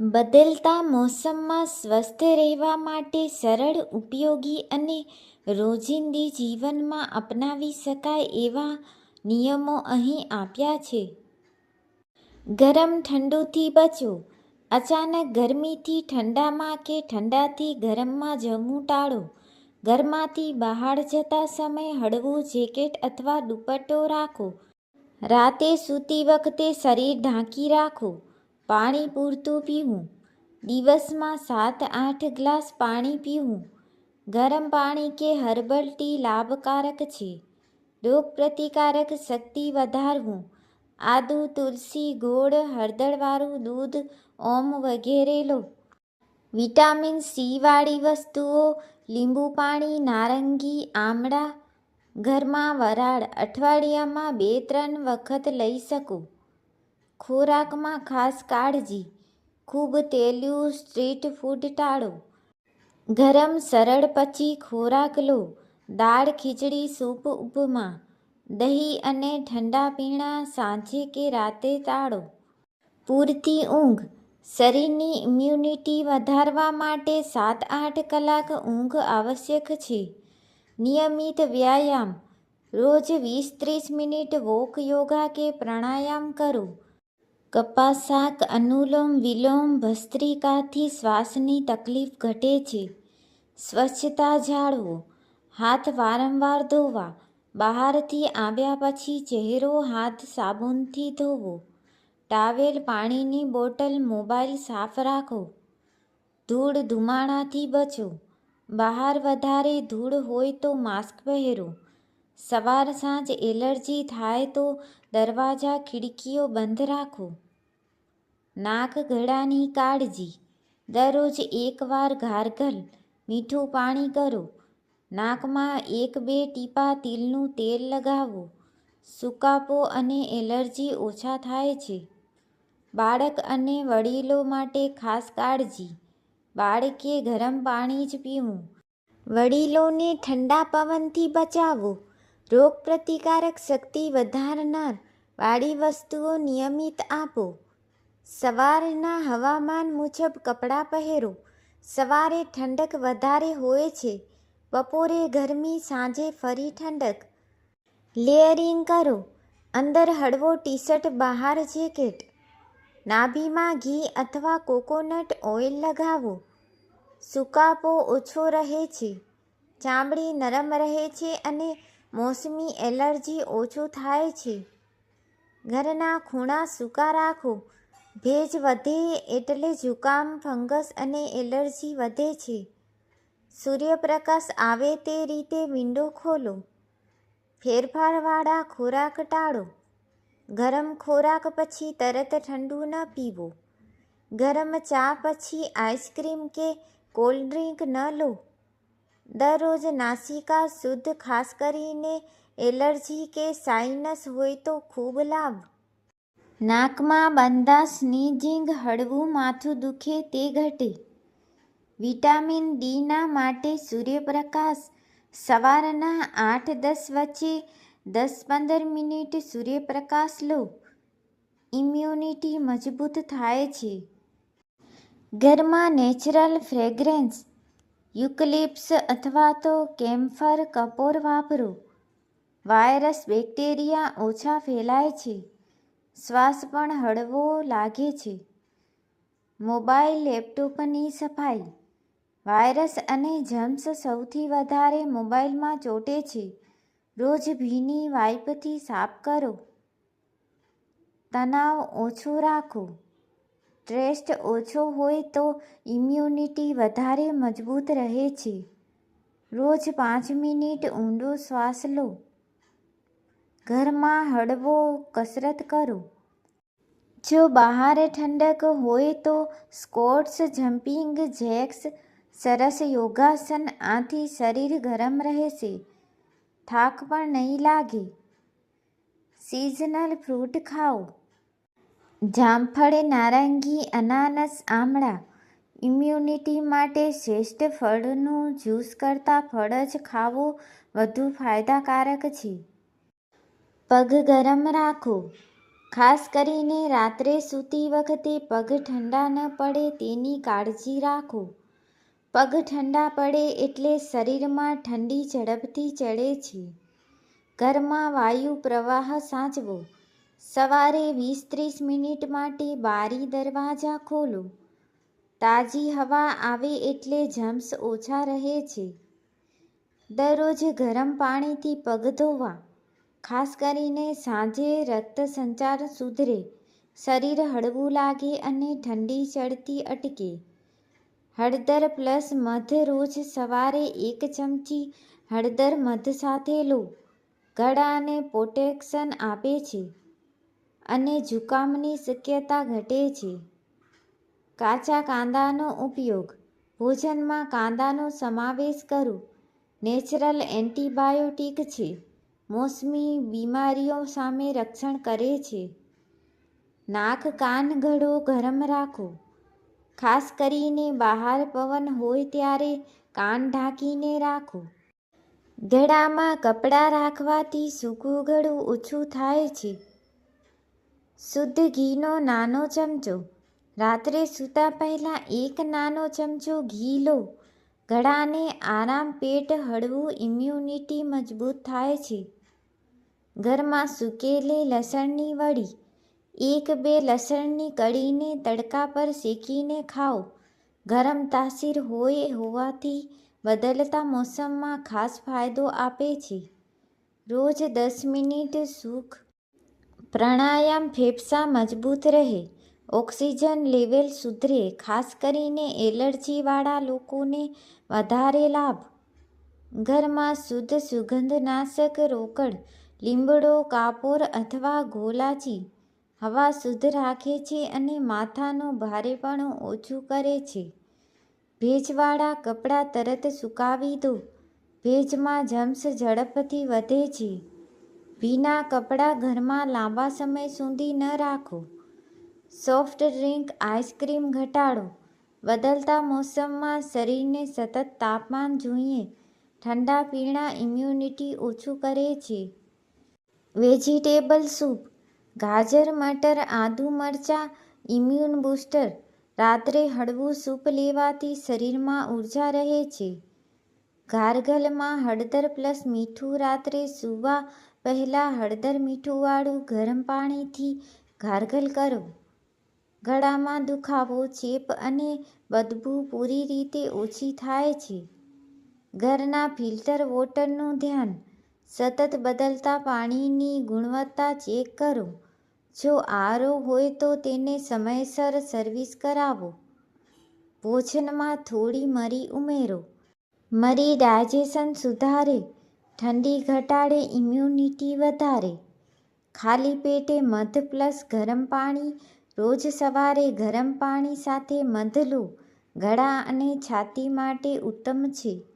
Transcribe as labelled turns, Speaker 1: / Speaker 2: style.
Speaker 1: બદલતા મોસમમાં સ્વસ્થ રહેવા માટે સરળ, ઉપયોગી અને રોજિંદી જીવનમાં અપનાવી શકાય એવા નિયમો અહીં આપ્યા છે. ગરમ ઠંડુથી બચો. અચાનક ગરમીથી ઠંડામાં કે ઠંડાથી ગરમમાં જવું ટાળો. ઘરમાંથી બહાર જતા સમયે હળવું જેકેટ અથવા દુપટ્ટો રાખો. રાતે સૂતી વખતે શરીર ઢાંકી રાખો. પાણી પૂરતું પીવું. દિવસમાં સાત આઠ ગ્લાસ પાણી પીવું. ગરમ પાણી કે હર્બલ ટી લાભકારક છે. રોગપ્રતિકારક શક્તિ વધારવું. આદુ, તુલસી, ગોળ, હળદરવાળું દૂધ, ઓમ વગેરે લો. વિટામિન સીવાળી વસ્તુઓ, લીંબુ પાણી, નારંગી, આમળા. ઘરમાં વરાળ અઠવાડિયામાં બે ત્રણ વખત લઈ શકો. ખોરાકમાં ખાસ કાળજી. ખૂબ તેલિયું સ્ટ્રીટ ફૂડ ટાળો. ગરમ, સરળ પછી ખોરાક લો. દાળ, ખીચડી, સૂપ, ઉપમા. દહીં અને ઠંડા પીણા સાંજે કે રાતે ટાળો. પૂરતી ઊંઘ. શરીરની ઇમ્યુનિટી વધારવા માટે સાત આઠ કલાક ઊંઘ આવશ્યક છે. નિયમિત વ્યાયામ. રોજ વીસ ત્રીસ મિનિટ વોક યોગા કે પ્રાણાયામ કરો. કપાસ શાક અનુલોમ વિલોમ ભસ્ત્રિકાથી શ્વાસની તકલીફ ઘટે છે. સ્વચ્છતા જાળવો, હાથ વારંવાર ધોવા, બહારથી આવ્યા પછી ચહેરો હાથ સાબુનથી ધોવો, ટાવેલ પાણીની બોટલ મોબાઈલ સાફ રાખો, ધૂળ ધુમાડાથી બચો, બહાર વધારે ધૂળ હોય તો માસ્ક પહેરો સવાર સાંજ એલર્જી થાય તો દરવાજા ખિડકીઓ બંધ રાખો. નાક ગળાની કાળજી. દરરોજ એકવાર ગાર્ગલ. મીઠું પાણી કરો. નાકમાં એક બે ટીપા તિલનું તેલ લગાવો. સુકાપો અને એલર્જી ઓછા થાય છે. બાળક અને વડીલો માટે ખાસ કાળજી. બાળકે ગરમ પાણી જ પીવું. વડીલોને ઠંડા પવનથી બચાવો. રોગપ્રતિકારક શક્તિ વધારનાર વાળી વસ્તુઓ નિયમિત આપો. સવારના હવામાન મુજબ કપડાં પહેરો. સવારે ઠંડક વધારે હોય છે. બપોરે ગરમી, સાંજે ફરી ઠંડક. લેયરિંગ કરો. અંદર હળવો ટી શર્ટ બહાર જેકેટ. નાભીમાં ઘી અથવા કોકોનટ ઓઇલ લગાવો. સુકાપો ઓછો રહે છે. ચામડી નરમ રહે છે અને મોસમી એલર્જી ઓછું થાય છે. ઘરના ખૂણા સૂકા રાખો. ભેજ વધે એટલે જુકામ, ફંગસ અને એલર્જી વધે છે. સૂર્યપ્રકાશ આવે તે રીતે વિન્ડો ખોલો. ફેરફારવાળા ખોરાક ટાળો. ગરમ ખોરાક પછી તરત ઠંડુ ન પીવો. ગરમ ચા પછી આઈસ્ક્રીમ કે કોલ્ડ ડ્રિંક ન લો. દરરોજ નાસિકા શુદ્ધ, ખાસ કરીને એલર્જી કે સાઇનસ હોય તો ખૂબ લાભ. નાકમાં બંધા સ્નીઝિંગ હળવું માથું દુખે તે ઘટે. વિટામિન ડીના માટે સૂર્યપ્રકાશ સવારના આઠ, દસ વચ્ચે દસ પંદર મિનિટ સૂર્યપ્રકાશ લો. ઇમ્યુનિટી મજબૂત થાય છે. ઘરમાં નેચરલ ફ્રેગ્રન્સ યુકલિપ્સ અથવા તો કેમ્ફર કપોર વાપરો. વાયરસ બેક્ટેરિયા ઓછા ફેલાય છે. શ્વાસ પણ હળવો લાગે છે. મોબાઈલ લેપટોપની સફાઈ. વાયરસ અને જમ્સ સૌથી વધારે મોબાઈલમાં ચોંટે છે. રોજ ભીની વાઇપથી સાફ કરો. તણાવ ઓછો રાખો. સ્ટ્રેસ ઓછો હોય તો ઇમ્યુનિટી વધારે મજબૂત રહે છે. રોજ પાંચ મિનિટ ઊંડો શ્વાસ લો. ઘરમાં હળવો કસરત કરો. જો બહાર ઠંડક હોય તો સ્કોટ્સ, જમ્પિંગ, જેક્સ, સરસ યોગાસન આથી શરીર ગરમ રહેશે. થાક પણ નહીં લાગે. સિઝનલ ફ્રૂટ ખાઓ. જામફળ નારંગી, અનાનસ, આમળા ઇમ્યુનિટી માટે શ્રેષ્ઠ ફળનું જ્યુસ કરતાં ફળ જ ખાવું વધુ ફાયદાકારક છે. પગ ગરમ રાખો. ખાસ કરીને રાત્રે સૂતી વખતે પગ ઠંડા ન પડે તેની કાળજી રાખો. પગ ઠંડા પડે એટલે શરીરમાં ઠંડી ઝડપથી ચડે છે. ઘરમાં વાયુ પ્રવાહ સાચવો. સવારે વીસ ત્રીસ મિનિટ માટે બારી દરવાજા ખોલો. તાજી હવા આવે એટલે જમ્સ ઓછા રહે છે. દરરોજ ગરમ પાણીથી પગ ધોવા, ખાસ કરીને સાંજે રક્ત સંચાર સુધરે, શરીર હળવું લાગે અને ઠંડી ચડતી અટકે. હળદર પ્લસ મધ રોજ સવારે એક ચમચી હળદર મધ સાથે લો. ગળાને પ્રોટેક્શન આપે છે. અને જુકામની શક્યતા ઘટે છે. કાચા કાંદાનો ઉપયોગ. ભોજનમાં કાંદાનો સમાવેશ કરો નેચરલ એન્ટીબાયોટિક છે. મોસમી બીમારીઓ સામે રક્ષણ કરે છે. નાક કાન ગળો ગરમ રાખો. ખાસ કરીને બહાર પવન હોય ત્યારે કાન ઢાંકીને રાખો. ગળામાં કપડાં રાખવાથી સૂકું ગળું ઓછું થાય છે. શુદ્ધ ઘીનો નાનો ચમચો. રાત્રે સૂતા પહેલાં એક નાનો ચમચો ઘી લો. ગળાને આરામ પેટ હળવું ઇમ્યુનિટી મજબૂત થાય છે. ઘરમાં સૂકેલી લસણની વડી. એક બે લસણની કળીને તડકા પર શેકીને ખાઓ. ગરમ તાસીર હોય હોવાથી બદલતા મોસમમાં ખાસ ફાયદો આપે છે. રોજ દસ મિનિટ સુખ પ્રાણાયામ ફેફસા મજબૂત રહે. ઓક્સિજન લેવલ સુધરે, ખાસ કરીને એલર્જીવાળા લોકોને વધારે લાભ. ઘરમાં શુદ્ધ સુગંધનાશક રોકડ લીમડો કાપોર અથવા ગોલાચી. હવા શુદ્ધ રાખે છે અને માથાનું ભારેપણું ઓછું કરે છે. ભેજવાળા કપડાં તરત સુકાવી દો. ભેજમાં જમ્સ ઝડપથી વધે છે. ભીના કપડાં ઘરમાં લાંબા સમય સુધી ન રાખો. સોફ્ટ ડ્રિંક આઈસ્ક્રીમ ઘટાડો. બદલતા મોસમમાં શરીરને સતત તાપમાન જોઈએ. ઠંડા પીણા ઇમ્યુનિટી ઓછું કરે છે. વેજીટેબલ સૂપ ગાજર, મટર, આદુ મરચાં ઇમ્યુન બૂસ્ટર રાત્રે હળવું સૂપ લેવાથી શરીરમાં ઊર્જા રહે છે. ગાર્ગલમાં હળદર પ્લસ મીઠું રાત્રે સૂવા પહેલાં હળદર મીઠુંવાળું ગરમ પાણીથી ગાર્ગલ કરો. ગળામાં દુખાવો, ચેપ અને બદબૂ પૂરી રીતે ઓછી થાય છે. ઘરના ફિલ્ટર વોટરનું ધ્યાન. સતત બદલતા પાણીની ગુણવત્તા ચેક કરો. જો આરો હોય તો તેને સમયસર સર્વિસ કરાવો. ભોજનમાં થોડી મરી ઉમેરો. મરી ડાયજેશન સુધારે. ઠંડી ઘટાડે ઇમ્યુનિટી વધારે. ખાલી પેટે મધ પ્લસ ગરમ પાણી, રોજ સવારે ગરમ પાણી સાથે મધ લો ગળા અને છાતી માટે ઉત્તમ છે.